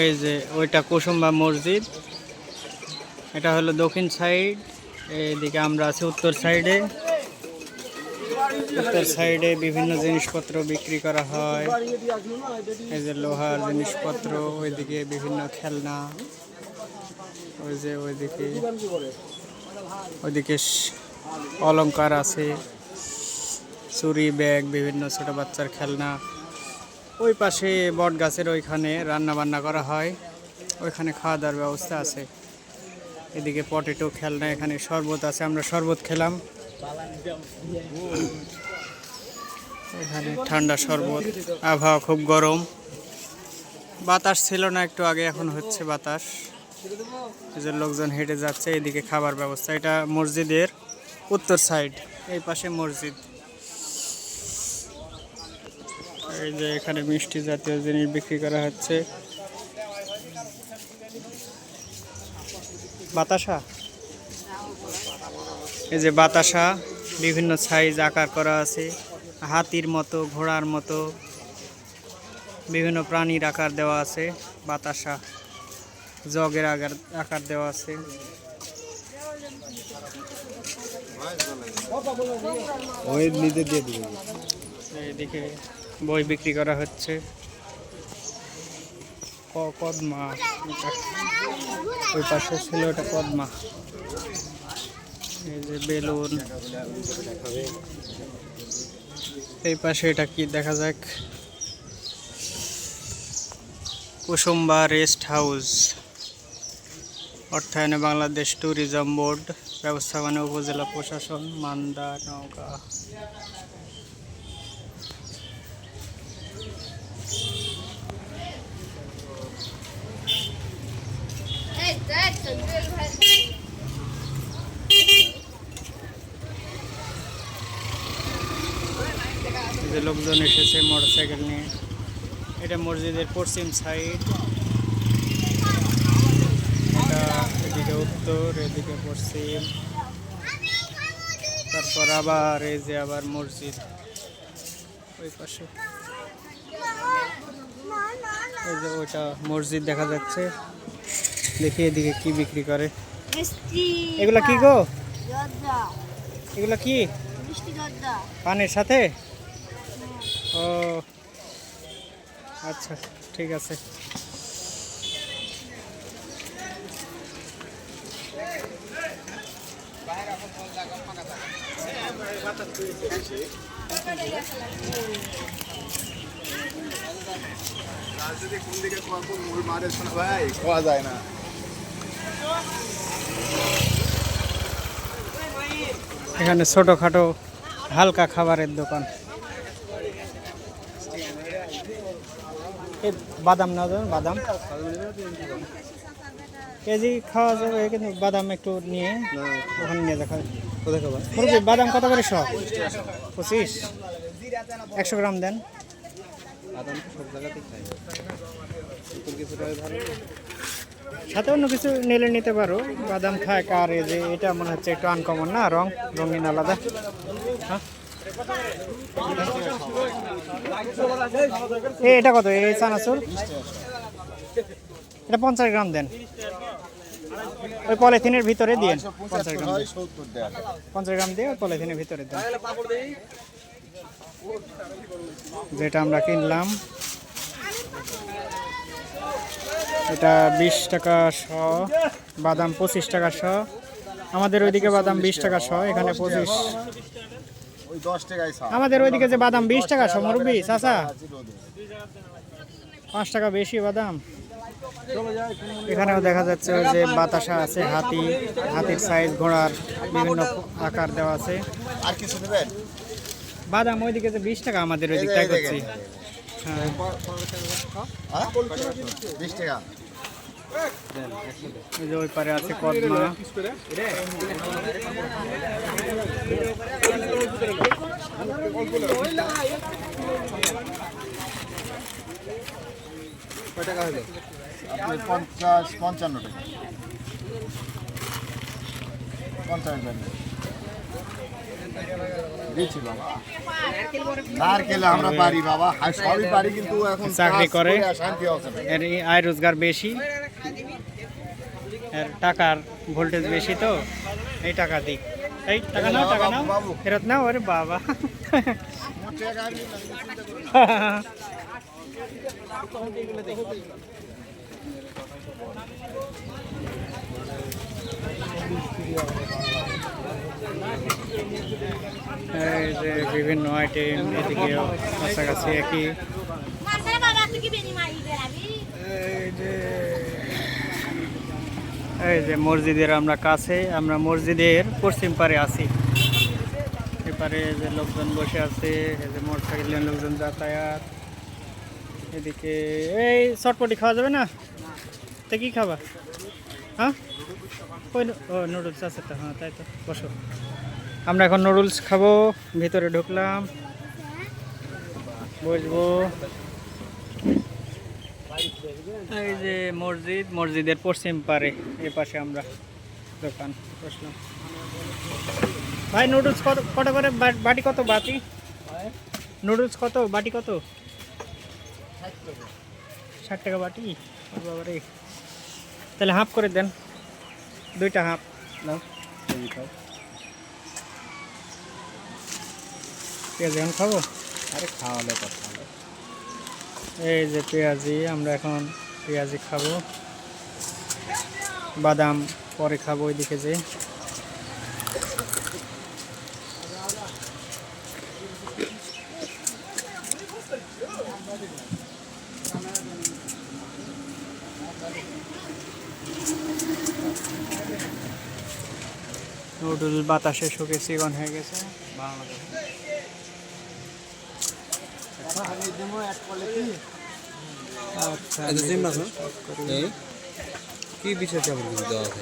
এই যে ওইটা কুসুম্বা মসজিদ। এটা হলো দক্ষিণ সাইড, এইদিকে আমরা আছি উত্তর সাইডে। উত্তর সাইডে বিভিন্ন জিনিসপত্র বিক্রি করা হয়। এই যে লোহার জিনিসপত্র, ওইদিকে বিভিন্ন খেলনা, ওই যে ওইদিকে ওইদিকে অলংকার আছে, চুরি ব্যাগ, বিভিন্ন ছোট বাচ্চার খেলনা। ওই পাশে বট গাছের ওইখানে রান্না বান্না করা হয়। ওইখানে খাওয়া দাওয়ার ব্যবস্থা আছে। এদিকে পটেটো খেলনা এখানে শরবত আছে, আমরা শরবত খেলাম। এখানে ঠান্ডা শরবত, আবহাওয়া খুব গরম। বাতাস ছিল না একটু আগে, এখন হচ্ছে বাতাস। যে লোকজন হেঁটে যাচ্ছে, এদিকে খাবার ব্যবস্থা। এটা মসজিদের উত্তর সাইড এই পাশে মসজিদ। এই যে এখানে মিষ্টি জাতীয় জিনিস বিক্রি করা হচ্ছে। বাতাসা? এই যে বাতাসা বিভিন্ন সাইজ আকার করা আছে। হাতির মতো ঘোড়ার মতো বিভিন্ন প্রাণীর আকার দেওয়া আছে বাতাসা। জগের আকার আকার দেওয়া আছে। ওই নিজে দিয়ে দিবে। এইদিকে বই বিক্রি করা হচ্ছে। কদমা ওই পাশে ছিল এটা কদমা এই যে বেলুন। এই পাশে এটা কি দেখা যাক। Kusumba rest house. অর্থায়নে বাংলাদেশ ট্যুরিজম বোর্ড, ব্যবস্থাপনা উপজেলা প্রশাসন, মান্দা, নওগাঁ এই দেখ তো জুয়েল ভাই এই যে লোকজন এসেছে মোটরসাইকেল নিয়ে। এটা মসজিদের পশ্চিম সাইড এটা এদিকে উত্তর এদিকে পশ্চিম। তারপর আবার এই যে আবার মসজিদ। ওই পাশে। এই যে ওইটা মসজিদ দেখা যাচ্ছে। দেখি এদিকে কি বিক্রি করে। এগুলা কি গো? এগুলা কি? পানের সাথে? ও। আচ্ছা ঠিক আছে। ভাই যায় না এখানে ছোটোখাটো হালকা খাবারের দোকান। বাদাম না বাদাম। কেজি খাওয়া যাবে কিন্তু বাদাম একটু নিয়ে ওখানে নিয়ে দেখা মুরগি, বাদাম কত করে শখ পঁচিশ। একশো গ্রাম দেন। সব সাথে অন্য কিছু নিলে নিতে পারো। বাদাম থাক আর এই যে, এটা মনে হচ্ছে একটু আনকমন না, রং? রঙিন আলাদা। হ্যাঁ? এটা কত? এই চানাচুর? এটা পঞ্চাশ গ্রাম দেন। ওই পলিথিনের ভিতরে দিয়ে পঞ্চাশ গ্রাম পঞ্চাশ গ্রাম দিয়ে পলিথিনের ভিতরে দেন। যেটা আমরা কিনলাম, এটা বিশ টাকা শ, বাদাম পঁচিশ টাকা শ। আমাদের ওইদিকে বাদাম বিশ টাকা শ, এখানে পঁচিশ। ওই দশ টাকায় চা আমাদের ওইদিকে যে বাদাম বিশ টাকা শ মুরব্বী চাচা পাঁচ টাকা বেশি বাদাম এখানেও দেখা যাচ্ছে ওই যে বাতাসা আছে হাতি হাতির সাইজ ঘোড়ার বিভিন্ন আকার দেওয়া আছে আর কিছু নেবেন বাদাম ওইদিকে যে বিশ টাকা আমাদের ওইদিক তাই করছি হ্যাঁ হ্যাঁ বিশ টাকা ওই পারে আছে কদমা কয় টাকা হলো আপনি পঞ্চাশ পঞ্চান্ন টাকা। পঞ্চাশ ব্যান্ড দিচ্ছি বাবা। নারকেল আমরা পারি বাবা আর সবই পারি কিন্তু এখন চাকরি করে। এর আয় রোজগার বেশি। এর টাকার ভোল্টেজ বেশি তো এই টাকা দিক। এই টাকা নাও টাকা নাও। ফেরত নাও আরে বাবা বিভিন্ন আইটেম এদিকেও কাছাকাছি একই এই যে মসজিদের আমরা কাছে, আমরা মসজিদের পশ্চিম পারে আছি। এপারে যে লোকজন বসে আছে, এই যে মোটরসাইকেল নিয়ে লোকজন যাতায়াত। এদিকে এই চটপটি খাওয়া যাবে না? তা কি খাবা? হ্যাঁ? ও, নুডলস আছে তো হ্যাঁ তাই তো, বসো। আমরা এখন নুডলস খাব, ভিতরে ঢুকলাম। বসবো। এই যে মসজিদ, মসজিদের পশ্চিম পারে এ পাশে আমরা দোকান বসলাম। ভাই নুডলস কত কত করে? বাটি কত? বাটি? নুডলস কত? বাটি কত? ষাট টাকা বাটি? বাবারে। তাহলে হাফ করে দেন। দুইটা হাফ দাও পেঁয়াজ এখন খাব? আরে খাওয়ালে কথা। এই যে পেঁয়াজি, আমরা এখন পেঁয়াজি খাব। বাদাম পরে খাব ওইদিকে যে। নুডল বাতাসে শুকে চিকন হয়ে গেছে। আচ্ছা আচ্ছা? কি বিষয় চাপড় দেওয়া আছে।